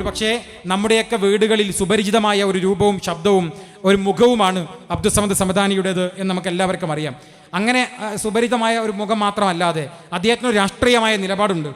ഒരു പക്ഷേ നമ്മുടെയൊക്കെ വീടുകളിൽ സുപരിചിതമായ ഒരു രൂപവും ശബ്ദവും ഒരു മുഖവുമാണ് അബ്ദുസമദ് സമദാനിയുടേത് എന്ന് നമുക്ക് എല്ലാവർക്കും അറിയാം. അങ്ങനെ സുപരിതമായ ഒരു മുഖം മാത്രമല്ലാതെ അദ്ദേഹത്തിന് രാഷ്ട്രീയമായ നിലപാടുണ്ട്.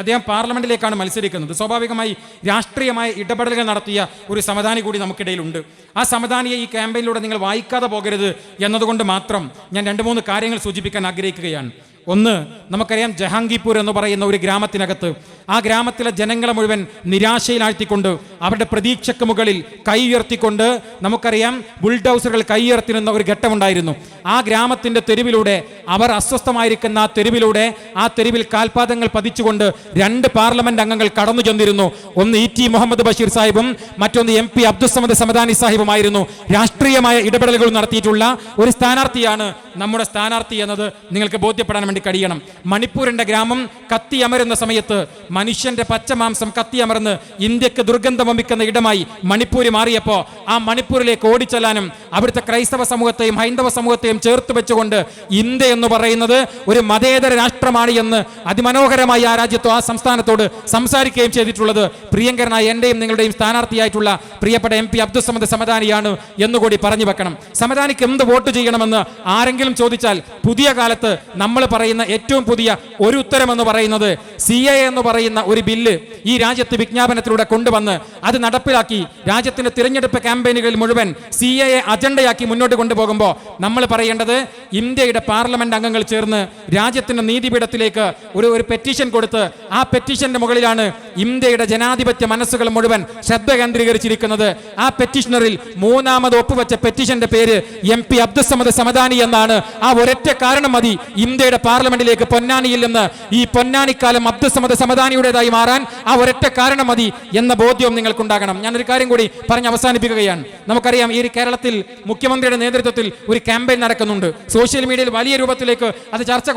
അദ്ദേഹം പാർലമെന്റിലേക്കാണ് മത്സരിക്കുന്നത്. സ്വാഭാവികമായി രാഷ്ട്രീയമായ ഇടപെടലുകൾ നടത്തിയ ഒരു സമദാനി കൂടി നമുക്കിടയിലുണ്ട്. ആ സമദാനിയെ ഈ ക്യാമ്പയിനിലൂടെ നിങ്ങൾ വായിക്കാതെ പോകരുത് എന്നതുകൊണ്ട് മാത്രം ഞാൻ രണ്ട് മൂന്ന് കാര്യങ്ങൾ സൂചിപ്പിക്കാൻ ആഗ്രഹിക്കുകയാണ്. ഒന്ന് നമുക്കറിയാം ജഹാംഗീപൂർ എന്ന് പറയുന്ന ഒരു ഗ്രാമത്തിനകത്ത്. ആ ഗ്രാമത്തിലെ ജനങ്ങളെ മുഴുവൻ നിരാശയിലാഴ്ത്തിക്കൊണ്ട് അവരുടെ പ്രതീക്ഷയ്ക്ക് മുകളിൽ കൈ ഉയർത്തിക്കൊണ്ട് നമുക്കറിയാം ബുൾഡൗസറുകൾ കൈ ഉയർത്തി നിന്ന ഒരു ഘട്ടമുണ്ടായിരുന്നു. ആ ഗ്രാമത്തിന്റെ തെരുവിലൂടെ അവർ അസ്വസ്ഥമായിരിക്കുന്ന ആ തെരുവിലൂടെ ആ തെരുവിൽ കാൽപാദങ്ങൾ പതിച്ചുകൊണ്ട് രണ്ട് പാർലമെന്റ് അംഗങ്ങൾ കടന്നു ചെന്നിരുന്നു. ഒന്ന് ഇ ടി മുഹമ്മദ് ബഷീർ സാഹിബും മറ്റൊന്ന് എം പി അബ്ദുസമദ് സമദാനി സാഹിബുമായിരുന്നു. രാഷ്ട്രീയമായ ഇടപെടലുകൾ നടത്തിയിട്ടുള്ള ഒരു സ്ഥാനാർത്ഥിയാണ് നമ്മുടെ സ്ഥാനാർത്ഥി എന്നത്. നിങ്ങൾക്ക് ബോധ്യപ്പെടാൻ വേണ്ടി കഴിയണം മണിപ്പൂരിന്റെ ഗ്രാമം കത്തിയമരുന്ന സമയത്ത് മനുഷ്യന്റെ പച്ചമാംസം കത്തിയമർന്ന് ഇന്ത്യയ്ക്ക് ദുർഗന്ധം വമിക്കുന്ന ഇടമായി മണിപ്പൂര് മാറിയപ്പോൾ ആ മണിപ്പൂരിലേക്ക് ഓടിച്ചെല്ലാനും അവിടുത്തെ ക്രൈസ്തവ സമൂഹത്തെയും ഹൈന്ദവ സമൂഹത്തെയും ചേർത്ത് വെച്ചുകൊണ്ട് ഇന്ത്യ എന്ന് പറയുന്നത് ഒരു മതേതര രാഷ്ട്രമാണ് എന്ന് അതിമനോഹരമായി ആ രാജ്യത്തോ ആ സംസ്ഥാനത്തോട് സംസാരിക്കുകയും ചെയ്തിട്ടുള്ളത് പ്രിയങ്കരനായ എന്റെയും നിങ്ങളുടെയും സ്ഥാനാർത്ഥിയായിട്ടുള്ള പ്രിയപ്പെട്ട എം പി അബ്ദുസമദ് സമദാനിയാണ് എന്നുകൂടി പറഞ്ഞു വെക്കണം. സമദാനിക്ക് എന്ത് വോട്ട് ചെയ്യണമെന്ന് ആരെങ്കിലും ചോദിച്ചാൽ പുതിയ കാലത്ത് നമ്മൾ പറയുന്ന ഏറ്റവും പുതിയ ഒരു ഉത്തരം എന്ന് പറയുന്നത് സി എ എന്ന് പറയുന്ന ഒരു ബില്ല് ഈ രാജ്യത്ത് വിജ്ഞാപനത്തിലൂടെ കൊണ്ടുവന്ന് അത് നടപ്പിലാക്കി രാജ്യത്തിന്റെ തിരഞ്ഞെടുപ്പ് ക്യാമ്പയിനുകളിൽ മുഴുവൻ സി എ അജണ്ടയാക്കി മുന്നോട്ട് കൊണ്ടുപോകുമ്പോൾ നമ്മൾ പറയേണ്ടത് ഇന്ത്യയുടെ പാർലമെന്റ് അംഗങ്ങൾ ചേർന്ന് രാജ്യത്തിന്റെ നീതിപീഠത്തിലേക്ക് ഒരു ഒരു പെറ്റീഷൻ കൊടുത്ത് ആ പെറ്റീഷന്റെ മുകളിലാണ് ഇന്ത്യയുടെ ജനാധിപത്യ മനസ്സുകൾ മുഴുവൻ ശ്രദ്ധ കേന്ദ്രീകരിച്ചിരിക്കുന്നത്. ആ പെറ്റീഷണറിൽ മൂന്നാമത് ഒപ്പുവെച്ച പെറ്റീഷന്റെ പേര് എം പി അബ്ദുസമദ് സമദാനി എന്നാണ്. ആ ഒരൊറ്റ കാരണം മതി ഇന്ത്യയുടെ പാർലമെന്റിലേക്ക് പൊന്നാനിയിൽ നിന്ന് ഈ പൊന്നാനിക്കാലം അബ്ദുസമത സമദാനിയുടേതായി മാറാൻ ആ ഒരൊറ്റ കാരണം മതി എന്ന ബോധ്യവും നിങ്ങൾക്കുണ്ടാകണം. ഞാനൊരു കാര്യം കൂടി പറഞ്ഞ് അവസാനിപ്പിക്കുകയാണ്. നമുക്കറിയാം ഈ കേരളത്തിൽ മുഖ്യമന്ത്രിയുടെ നേതൃത്വത്തിൽ ഒരു ക്യാമ്പയിൻ നടക്കുന്നുണ്ട്. സോഷ്യൽ മീഡിയയിൽ വലിയ രൂപത്തിലേക്ക് അത് ചർച്ച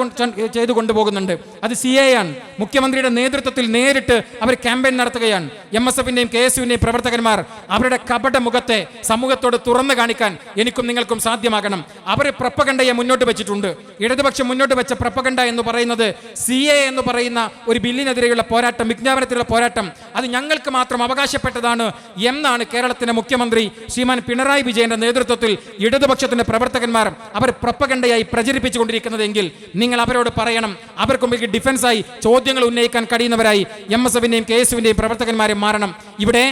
ചെയ്തു കൊണ്ടുപോകുന്നുണ്ട്. അത് സി എ ആണ് മുഖ്യമന്ത്രിയുടെ നേതൃത്വത്തിൽ നേരിട്ട് അവർ ക്യാമ്പയിൻ നടത്തുകയാണ്. എം എസ് എഫിന്റെയും കെ എസ് യുവിന്റെയും പ്രവർത്തകന്മാർ അവരുടെ കപട മുഖത്തെ സമൂഹത്തോട് തുറന്നു കാണിക്കാൻ എനിക്കും നിങ്ങൾക്കും സാധ്യമാകണം. അവർ പ്രപ്പകണ്ടയെ മുന്നോട്ട് വെച്ചിട്ടുണ്ട്. ഇടതുപക്ഷം മുന്നോട്ട് വെച്ച പ്രപ്പകണ്ട എന്ന് പറയുന്നത് സി എ എന്ന് പറയുന്ന ഒരു ബില്ലിനെതിരെയുള്ള പോരാട്ടം വിജ്ഞാപനത്തിലുള്ള പോരാട്ടം. അത് ഞങ്ങൾക്ക് മാത്രം അവകാശപ്പെട്ടതാണ് എന്നാണ് കേരളത്തിന്റെ മുഖ്യമന്ത്രി ശ്രീമാൻ പിണറായി വിജയന്റെ നേതൃത്വത്തിൽ ഇടതുപക്ഷത്തിന്റെ പ്രവർത്തകന്മാർ അവർ പ്രപ്പകണ്ടയായി പ്രചരിപ്പിച്ചുകൊണ്ടിരിക്കുന്നതെങ്കിൽ നിങ്ങൾ അവരോട് പറയണം. അവർക്ക് മുമ്പിൽ ഡിഫൻസായി ചോദ്യങ്ങൾ ഉന്നയിക്കാൻ കഴിയുന്നവരായി എം എസ് എഫിന്റെയും കെ എസ് എഫിന്റെയും പ്രവർത്തകന്മാരെ മാറണം. ഇവിടെ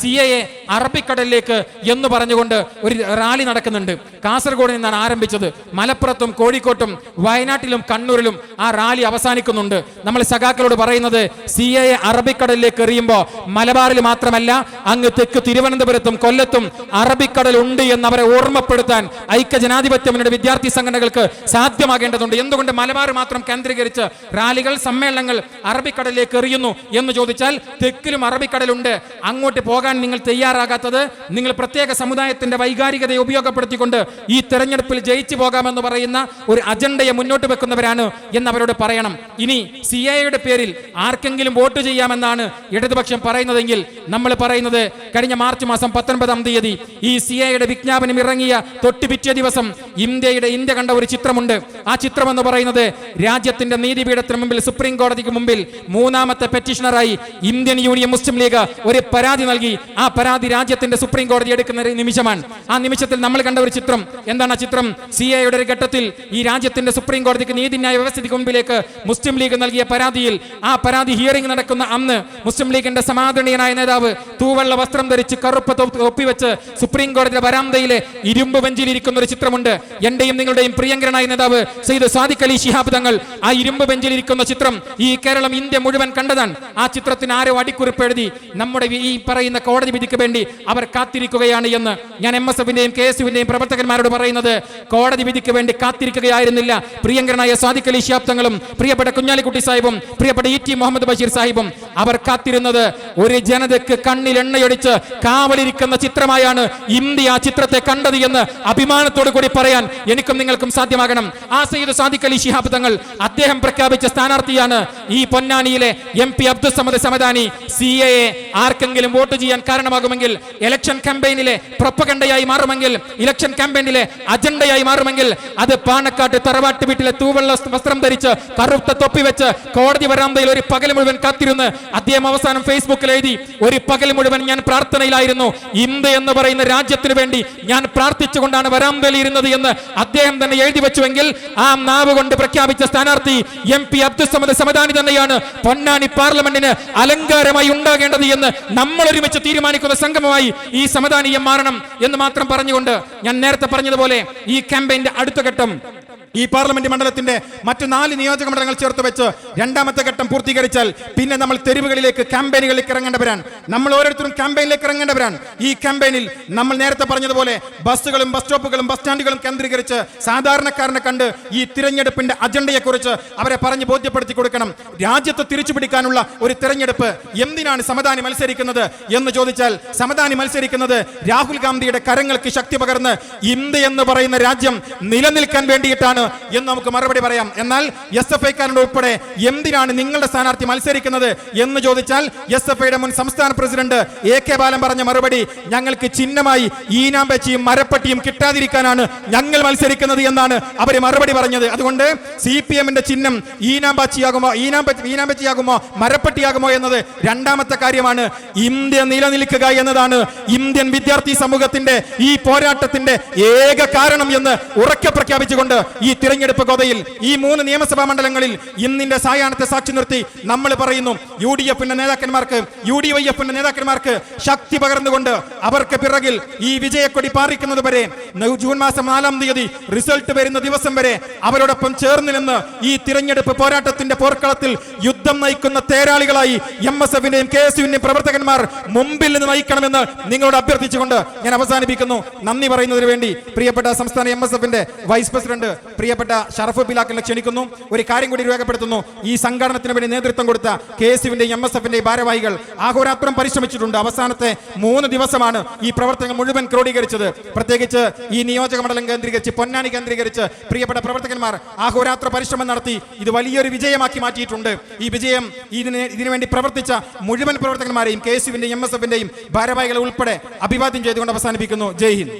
സി എ അറബിക്കടലിലേക്ക് എന്ന് പറഞ്ഞുകൊണ്ട് ഒരു റാലി നടക്കുന്നുണ്ട്. കാസർഗോഡ് നിന്നാണ് ആരംഭിച്ചത്. മലപ്പുറത്തും കോഴിക്കോട്ടും വയനാട്ടിലും കണ്ണൂരിലും ആ റാലി അവസാനിക്കുന്നുണ്ട്. നമ്മൾ സഖാക്കളോട് പറയുന്നത് സി എ അറബിക്കടലിലേക്ക് എറിയുമ്പോൾ മലബാറിൽ മാത്രമല്ല അങ്ങ് തെക്ക് തിരുവനന്തപുരത്തും കൊല്ലത്തും അറബിക്കടൽ ഉണ്ട് എന്ന് അവരെ ഓർമ്മപ്പെടുത്താൻ ഐക്യ ജനാധിപത്യ മുന്നണി വിദ്യാർത്ഥി സംഘടനകൾക്ക് സാധ്യമാകേണ്ടതുണ്ട്. എന്തുകൊണ്ട് മലബാർ മാത്രം കേന്ദ്രീകരിച്ച് റാലികൾ സമ്മേളനങ്ങൾ അറബിക്കടലിലേക്ക് എറിയുന്നു എന്ന് ചോദിച്ചാൽ തെക്കിലും അറബിക്കടലുണ്ട്. അങ്ങോട്ട് പോകാൻ നിങ്ങൾ തയ്യാറാകാത്തത് നിങ്ങൾ പ്രത്യേക സമുദായത്തിന്റെ വൈകാരികതയെ ഉപയോഗപ്പെടുത്തിക്കൊണ്ട് ഈ തെരഞ്ഞെടുപ്പിൽ ജയിച്ചു പോകാമെന്ന് പറയുന്ന ഒരു അജണ്ടയെ മുന്നോട്ട് വെക്കുന്നവരാണ് എന്ന് അവരോട് പറയണം. ഇനി സി എയുടെ പേരിൽ ആർക്കെങ്കിലും വോട്ട് ചെയ്യാമെന്നാണ് ഇടതുപക്ഷം പറയുന്നതെങ്കിൽ നമ്മൾ പറയുന്നത് കഴിഞ്ഞ മാർച്ച് മാസം പത്തൊൻപതാം തീയതി ഈ സി എയുടെ വിജ്ഞാപനം ഇറങ്ങിയ തൊട്ട് പിറ്റേ ദിവസം ഇന്ത്യയുടെ ഇന്ത്യ കണ്ട ഒരു ചിത്രമുണ്ട്. ആ ചിത്രം എന്ന് പറയുന്നത് രാജ്യത്തിന്റെ നീതിപീഠത്തിന് മുമ്പിൽ സുപ്രീം കോടതിക്ക് മുമ്പിൽ മൂന്നാമത്തെ പെറ്റീഷണറായി ഇന്ത്യൻ യൂണിയൻ മുസ്ലിം ലീഗ് ഒരു പരാതി നൽകി. ആ പരാതി രാജ്യത്തിന്റെ സുപ്രീം കോടതി എടുക്കുന്ന നിമിഷമാണ്. ആ നിമിഷത്തിൽ നമ്മൾ കണ്ട ഒരു ചിത്രം. എന്താണ് ആ ചിത്രം? സി എയുടെ ഒരു ഘട്ടത്തിൽ ഈ രാജ്യത്തിന്റെ സുപ്രീം കോടതിക്ക് നീതിന്യായ വ്യവസ്ഥയ്ക്ക് മുമ്പിലേക്ക് മുസ്ലിം ലീഗ് നൽകിയ പരാതിയിൽ ആ പരാതി ഹിയറിംഗ് നടക്കുന്ന അന്ന് മുസ്ലിം ലീഗിന്റെ സമാദരണീയനായ നേതാവ് തൂവെള്ള വസ്ത്രം ധരിച്ച് കറുപ്പ് ഒപ്പിവെച്ച് സുപ്രീം കോടതിയുടെ വരാന്തയിലെ ഇരുമ്പ് ബെഞ്ചിൽ ഇരിക്കുന്ന ഒരു ചിത്രമുണ്ട്. എന്റെയും നിങ്ങളുടെയും പ്രിയങ്കരനായ നേതാവ് സെയ്ദ് സാദിഖ് അലി ശിഹാബ് തങ്ങൾ ആ ഇരുമ്പ് ബെഞ്ചിൽ ഇരിക്കുന്ന ചിത്രം ഈ കേരളം ഇന്ത്യ മുഴുവൻ കണ്ടതാണ്. ആ ചിത്രത്തിന് ആരോ അടിക്കുറിപ്പ് എഴുതി നമ്മുടെ ഈ പറയുന്ന കോടതി വിധിക്ക് വേണ്ടി അവർ കാത്തിരിക്കുകയാണ് എന്ന് ഞാൻ എം എസ് എഫിന്റെയും കെ എസ് യുവിന്റെയും പ്രവർത്തകന്മാരോട് പറയുന്നത്. കോടതി വിധിക്ക് വേണ്ടി കാത്തിരിക്കുകയായിരുന്നില്ല. പ്രിയങ്കരനായ സാദിഖ് അലി ശാബ്ദങ്ങളും പ്രിയപ്പെട്ട കുഞ്ഞാലിക്കുട്ടി സാഹിബും പ്രിയപ്പെട്ട ഇ ടി മുഹമ്മദ് ബഷീർ സാഹിബും അവർ കാത്തിരുന്നത് ഒരു ജനതയ്ക്ക് കണ്ണിൽ എണ്ണയൊടിച്ച് കാവലിരിക്കുന്ന ചിത്രമായാണ് ഇന്ത്യ ആ ചിത്രത്തെ കണ്ടത് എന്ന് അഭിമാനത്തോടു കൂടി പറയാൻ എനിക്കും നിങ്ങൾക്കും സാധ്യമാകണം. ആ സയ്യിദ് സാദിഖ് അലി ശിഹാബ് തങ്ങൾ അദ്ദേഹം പ്രഖ്യാപിച്ച സ്ഥാനാർത്ഥിയാണ് ഈ പൊന്നാനിയിലെ M P Abdussamad Samadani. C A ആർക്കെങ്കിലും വോട്ട് ചെയ്യാൻ കാരണമാകുമെങ്കിൽ മാറുമെങ്കിൽ ഇലക്ഷൻ ക്യാമ്പയിനിലെ പ്രൊപ്പകണ്ടയായി മാറുമെങ്കിൽ ഇലക്ഷൻ ക്യാമ്പയിനിലെ അജണ്ടയായി മാറുമെങ്കിൽ അത് പാണക്കാട്ട് തറവാട്ട് വീട്ടിലെ തൂവെള്ള വസ്ത്രം ധരിച്ച് കറുത്ത തൊപ്പി വെച്ച് കോടതി വരാന്തയിൽ ഒരു പകൽ മുഴുവൻ കാത്തിരുന്ന് അദ്ദേഹം അവസാനം ഫേസ്ബുക്കിൽ എഴുതി ഒരു പകൽ മുഴുവൻ ഞാൻ പ്രാർത്ഥനയിലായിരുന്നു. ഇന്ത്യ എന്ന് പറയുന്ന രാജ്യത്തിന് വേണ്ടി ഞാൻ പ്രാർത്ഥിച്ചുകൊണ്ടാണ് വരാന്തയിൽ ഇരുന്നത് എന്ന് അദ്ദേഹം തന്നെ എഴുതി വെച്ചുവെങ്കിൽ ആ നാവ് കൊണ്ട് പ്രഖ്യാപിച്ച സ്ഥാനാർത്ഥി എം പി അബ്ദുസമദ് സമദാനി തന്നെയാണ് പൊന്നാനി പാർലമെന്റിന് അലങ്കാരമായി ഉണ്ടാകേണ്ടത് എന്ന് നമ്മൾ ഒരുമിച്ച് തീരുമാനിക്കുന്ന സംഗമമായി ഈ സമദാനീയം മാറണം എന്ന് മാത്രം പറഞ്ഞുകൊണ്ട് ഞാൻ നേരത്തെ പറഞ്ഞതുപോലെ ഈ ക്യാമ്പയിന്റെ അടുത്ത ഘട്ടം ഈ പാർലമെന്റ് മണ്ഡലത്തിന്റെ മറ്റു നാല് നിയോജക മണ്ഡലങ്ങൾ ചേർത്ത് വെച്ച് രണ്ടാമത്തെ ഘട്ടം പൂർത്തീകരിച്ചാൽ പിന്നെ നമ്മൾ തെരുവുകളിലേക്ക് ക്യാമ്പയിനുകളിലേക്ക് ഇറങ്ങേണ്ടവരാണ്. നമ്മൾ ഓരോരുത്തരും ക്യാമ്പയിനിലേക്ക് ഇറങ്ങേണ്ടവരാണ്. ഈ ക്യാമ്പയിനിൽ നമ്മൾ നേരത്തെ പറഞ്ഞതുപോലെ ബസ്സുകളും ബസ് സ്റ്റോപ്പുകളും ബസ് സ്റ്റാൻഡുകളും കേന്ദ്രീകരിച്ച് സാധാരണക്കാരനെ കണ്ട് ഈ തിരഞ്ഞെടുപ്പിന്റെ അജണ്ടയെക്കുറിച്ച് അവരെ പറഞ്ഞ് ബോധ്യപ്പെടുത്തി കൊടുക്കണം. രാജ്യത്തെ തിരിച്ചുപിടിക്കാനുള്ള ഒരു തിരഞ്ഞെടുപ്പ് എന്തിനാണ് സമദാനി മത്സരിക്കുന്നത് എന്ന് ചോദിച്ചാൽ സമദാനി മത്സരിക്കുന്നത് രാഹുൽ ഗാന്ധിയുടെ കരങ്ങൾക്ക് ശക്തി പകർന്ന് ഇന്ത്യ എന്ന് പറയുന്ന രാജ്യം നിലനിൽക്കാൻ വേണ്ടിയിട്ടാണ് എന്ന് നമുക്ക് മറുപടി പറയാം. എന്നാൽ എസ് എഫ് ഐക്കാരുടെ ഉൾപ്പെടെ എന്തിനാണ് നിങ്ങളുടെ സ്ഥാനാർത്ഥി മത്സരിക്കുന്നത് എന്ന് ചോദിച്ചാൽ എസ് എഫ് ഐയുടെ മുൻ സംസ്ഥാന പ്രസിഡന്റ് എ കെ ബാലൻ പറഞ്ഞ മറുപടി ഞങ്ങൾക്ക് ചിഹ്നമായി ഈനാമ്പച്ചിയും മരപ്പട്ടിയും കിട്ടാതിരിക്കാനാണ് ഞങ്ങൾ മത്സരിക്കുന്നത് എന്നാണ് അവർ മറുപടി പറഞ്ഞത്. അതുകൊണ്ട് സി പി എമ്മിന്റെ ചിഹ്നം ഈനാമ്പാച്ചിയാകുമോ ഈനാമ്പ ഈനാമ്പച്ചിയാകുമോ മരപ്പട്ടിയാകുമോ എന്നത് രണ്ടാമത്തെ കാര്യമാണ്. ഇന്ത്യ നിലനിൽക്കുക എന്നതാണ് ഇന്ത്യൻ വിദ്യാർത്ഥി സമൂഹത്തിന്റെ ഈ പോരാട്ടത്തിന്റെ ഏക കാരണം എന്ന് ഉറക്കെ പ്രഖ്യാപിച്ചുകൊണ്ട് ഈ തിരഞ്ഞെടുപ്പ് ഗോതയിൽ ഈ മൂന്ന് നിയമസഭാ മണ്ഡലങ്ങളിൽ ഇന്നിന്റെ സായാഹ്നത്തെ സാക്ഷി നിർത്തി നമ്മൾ പറയുന്നു യു ഡി എഫിന്റെ നേതാക്കന്മാർക്ക് യു ഡി വൈ എഫിന്റെ നേതാക്കന്മാർക്ക് ശക്തി പകർന്നുകൊണ്ട് അവർക്ക് പിറകിൽ ഈ വിജയക്കൊടി പാറിക്കുന്നത് വരെ ജൂൺ മാസം നാലാം തീയതി റിസൾട്ട് വരുന്ന ദിവസം വരെ അവരോടൊപ്പം ചേർന്ന് നിന്ന് ഈ തിരഞ്ഞെടുപ്പ് പോരാട്ടത്തിന്റെ പോർക്കളത്തിൽ യുദ്ധം നയിക്കുന്ന തേരാളികളായി എം എസ് എഫിന്റെയും കെ എസ് യുവിന്റെയും പ്രവർത്തകന്മാർ മുമ്പിൽ നിന്ന് നയിക്കണമെന്ന് നിങ്ങളോട് അഭ്യർത്ഥിച്ചുകൊണ്ട് ഞാൻ അവസാനിപ്പിക്കുന്നു. നന്ദി പറയുന്നതിന് വേണ്ടി പ്രിയപ്പെട്ട സംസ്ഥാന എം എസ് എഫിന്റെ വൈസ് പ്രസിഡന്റ് പ്രിയപ്പെട്ട ഷറഫ് ബിലാക്കിനെ ക്ഷണിക്കുന്നു. ഒരു കാര്യം കൂടി രേഖപ്പെടുത്തുന്നു. ഈ സംഘടനത്തിന് വേണ്ടി നേതൃത്വം കൊടുത്ത കെ എസ് യുവിന്റെയും എം എസ് എഫിന്റെയും ഭാരവാഹികൾ ആഹോരാത്രം പരിശ്രമിച്ചിട്ടുണ്ട്. അവസാനത്തെ മൂന്ന് ദിവസമാണ് ഈ പ്രവർത്തനം മുഴുവൻ ക്രോഡീകരിച്ചത്. പ്രത്യേകിച്ച് ഈ നിയോജക മണ്ഡലം കേന്ദ്രീകരിച്ച് പൊന്നാനി കേന്ദ്രീകരിച്ച് പ്രിയപ്പെട്ട പ്രവർത്തകന്മാർ ആഹോരാത്ര പരിശ്രമം നടത്തി. ഇത് വലിയൊരു വിജയമാക്കി മാറ്റിയിട്ടുണ്ട്. ഈ വിജയം ഇതിന് ഇതിനുവേണ്ടി പ്രവർത്തിച്ച മുഴുവൻ പ്രവർത്തകന്മാരെയും കെ എസ് യുവിന്റെയും എം എസ് എഫിന്റെയും ഭാരവാഹികളെ ഉൾപ്പെടെ അഭിവാദ്യം ചെയ്തുകൊണ്ട് അവസാനിപ്പിക്കുന്നു. ജയ് ഹിന്ദ്.